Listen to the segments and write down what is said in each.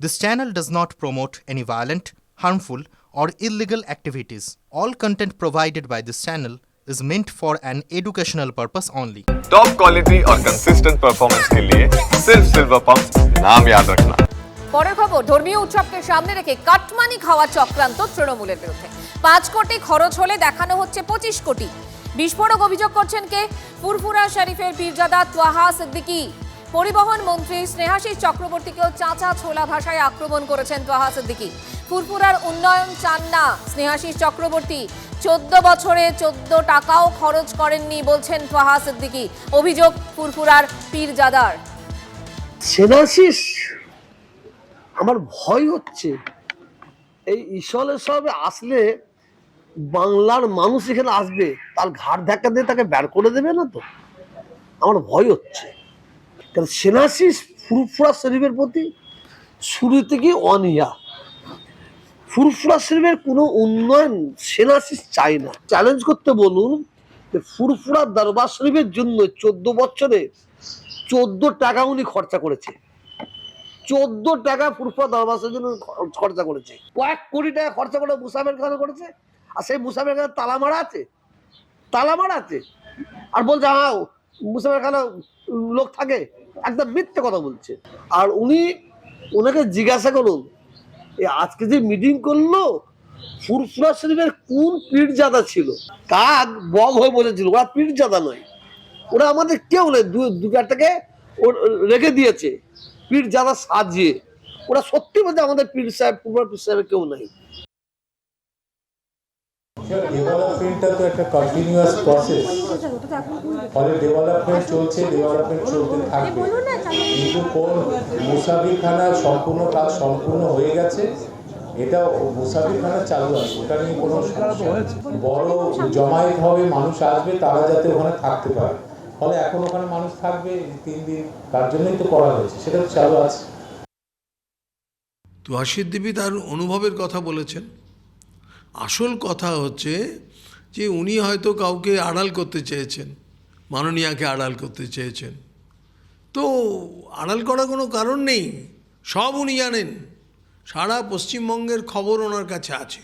This channel does not promote any violent, harmful, or illegal activities. All content provided by this channel is meant for an educational purpose only. Top quality और consistent performance के लिए सिर्फ silver pump नाम याद रखना পরের খবর ধর্মীয় উৎসবকে সামনে রেখে কাটমানি খাওয়া চক্রান্ত তৃণমূলের বিরুদ্ধে পাঁচ কোটি খরচ হলে দেখানো হচ্ছে পঁচিশ কোটি বিস্ফোরক অভিযোগ করছেন কে ফুরফুরা শরীফের পীরজাদা তোয়াহা সিদ্দিকি পরিবহন মন্ত্রী স্নেহাশিস চক্রবর্তীকেও চাচা ছোলা ভাষায় আক্রমণ করেছেন তোয়াহা সিদ্দিকি। ফুরফুরার উন্নয়ন চান না স্নেহাশিস চক্রবর্তী। চোদ্দ বছরে চোদ্দ টাকাও খরচ করেননি বলছেন তোয়াহা সিদ্দিকি। অভিযোগ ফুরফুরার পীরজাদার। সেনাশিস আমার ভয় হচ্ছে। এই ঈশ্বরের সবে আসলে বাংলার মানুষ এখানে আসবে, তার ঘাট ধাক্কা দিয়ে তাকে বের করে দেবে না তো? আমার ভয় হচ্ছে। কারণ সেনাশিস ফুরফুরা শরীফের প্রতি শুরু থেকে অনিয়া ফুরফুরা শরীফের কোনো উন্নয়ন সেনাশিস চায় না। চ্যালেঞ্জ করতে বলুন যে ফুরফুরা দরবার শরীফের জন্য চোদ্দ বছরে চোদ্দ টাকা উনি খরচা করেছে। চোদ্দ টাকা ফুরফা দরবাসের জন্য খরচা করেছে। কয়েক কোটি টাকা খরচা করে মুসাফের খানে করেছে। আর সেই মুসাফের খানে তালা মারা আছে। তালা মারা আছে। আর বলছে হ্যাঁ মুসাফের খানে লোক থাকে। একদম মিথ্যে কথা বলছে। আর উনি ওনাকে জিজ্ঞাসা করুন আজকে যে মিটিং করল, ফুরফুরা শরীফের কোন পীরজাদা ছিল? কাক বগ হয়ে বলেছিল, ওরা পীরজাদা নয়। ওরা আমাদের কেউ নেই দু চারটাকে রেখে দিয়েছে পীর যারা সাজিয়ে। ওরা সত্যি বলছে আমাদের পীর সাহেব পুরো পীর সাহেবের কেউ নাই ডেভেলপমেন্টটা তো একটা কন্টিনিউয়াস প্রসেস ফলে ডেভেলপমেন্ট চলছে ডেভেলপমেন্ট চলতে থাকবে। কিন্তু কোন মুসাফিরখানা সম্পূর্ণ কাজ সম্পূর্ণ হয়ে গেছে এটা মুসাফিরখানা চালু আছে ওটা নিয়ে কোনো সমস্যা বড় জমায়েত হবে মানুষ আসবে তারা যাতে ওখানে থাকতে পারে। ফলে এখন ওখানে মানুষ থাকবে তিন দিন তার জন্যই তো করা হয়েছে সেটা তো চালু আছে। তো আশির দেবী তার অনুভবের কথা বলেছেন। আসল কথা হচ্ছে যে উনি হয়তো কাউকে আড়াল করতে চেয়েছেন, মাননীয়াকে আড়াল করতে চেয়েছেন। তো আড়াল করার কোনো কারণ নেই, সব উনি জানেন। সারা পশ্চিমবঙ্গের খবর ওনার কাছে আছে।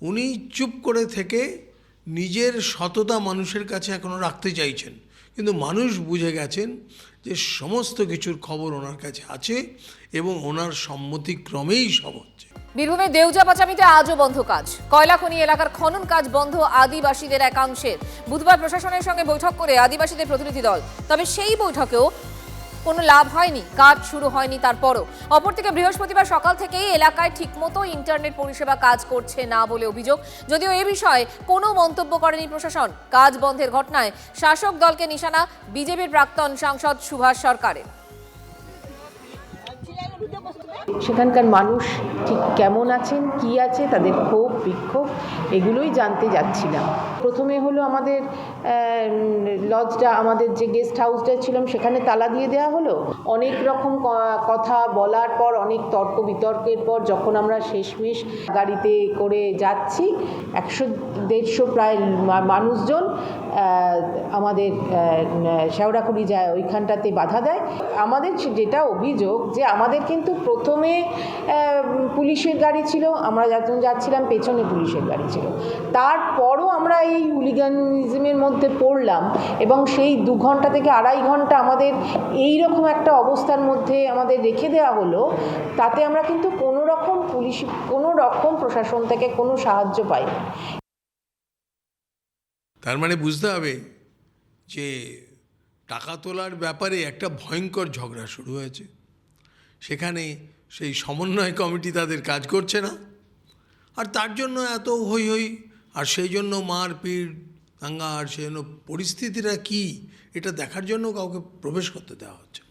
উনি চুপ করে থেকে নিজের সততা মানুষের কাছে এখনও রাখতে চাইছেন। কিন্তু মানুষ বুঝে গেছেন যে সমস্ত কিছুর খবর ওনার কাছে আছে এবং ওনার সম্মতিক্রমেই সব হচ্ছে। বীরভূমের দেউজা পাচামিতে আজও বন্ধ কাজ। কয়লাখনি এলাকার খনন কাজ বন্ধ আদিবাসীদের একাংশের বুধবার প্রশাসনের সঙ্গে বৈঠক করে আদিবাসীদের প্রতিনিধি দল। তবে সেই বৈঠকেও কোনো লাভ হয়নি, কাজ শুরু হয়নি তারপরও। অপরদিকে বৃহস্পতিবার সকাল থেকেই এলাকায় ঠিকমতো ইন্টারনেট পরিষেবা কাজ করছে না বলে অভিযোগ। যদিও এ বিষয়ে কোনো মন্তব্য করেনি প্রশাসন। কাজ বন্ধের ঘটনায় শাসক দলকে নিশানা বিজেপির প্রাক্তন সাংসদ সুভাষ সরকারের। সেখানকার মানুষ ঠিক কেমন আছেন, কি আছে, তাদের ক্ষোভ, বিক্ষোভ, এগুলোই জানতে যাচ্ছিলাম। প্রথমে হলো আমাদের লজটা, আমাদের যে গেস্ট হাউসটা ছিলাম, সেখানে তালা দিয়ে দেওয়া হলো। অনেক রকম কথা বলার পর, অনেক তর্ক বিতর্কের পর, যখন আমরা শেষমেশ গাড়িতে করে যাচ্ছি, একশো দেড়শো প্রায় মানুষজন আমাদের শেওড়াকুড়ি যায়, ওইখানটাতে বাধা দেয়। আমাদের যেটা অভিযোগ যে আমাদের কিন্তু প্রথমে আহ, পুলিশের গাড়ি ছিল আমরা যখন যাচ্ছিলাম পেছনে পুলিশের গাড়ি ছিল। তারপরও আমরা এই হুলিগানিজমের মধ্যে পড়লাম এবং সেই দু ঘণ্টা থেকে আড়াই ঘণ্টা আমাদের এই রকম একটা অবস্থার মধ্যে আমাদের রেখে দেওয়া হলো তাতে আমরা কিন্তু কোনো রকম পুলিশ কোনো রকম প্রশাসন থেকে কোনো সাহায্য পাইনি। তার মানে বুঝতে হবে যে টাকা তোলার ব্যাপারে একটা ভয়ঙ্কর ঝগড়া শুরু হয়েছে। সেখানে সেই সমন্বয় কমিটি তাদের কাজ করছে না। আর তার জন্য এত হই হই আর সেই জন্য মারপিট দাঙ্গা, আর সেই জন্য পরিস্থিতিটা কী, এটা দেখার জন্য কাউকে প্রবেশ করতে দেওয়া হচ্ছে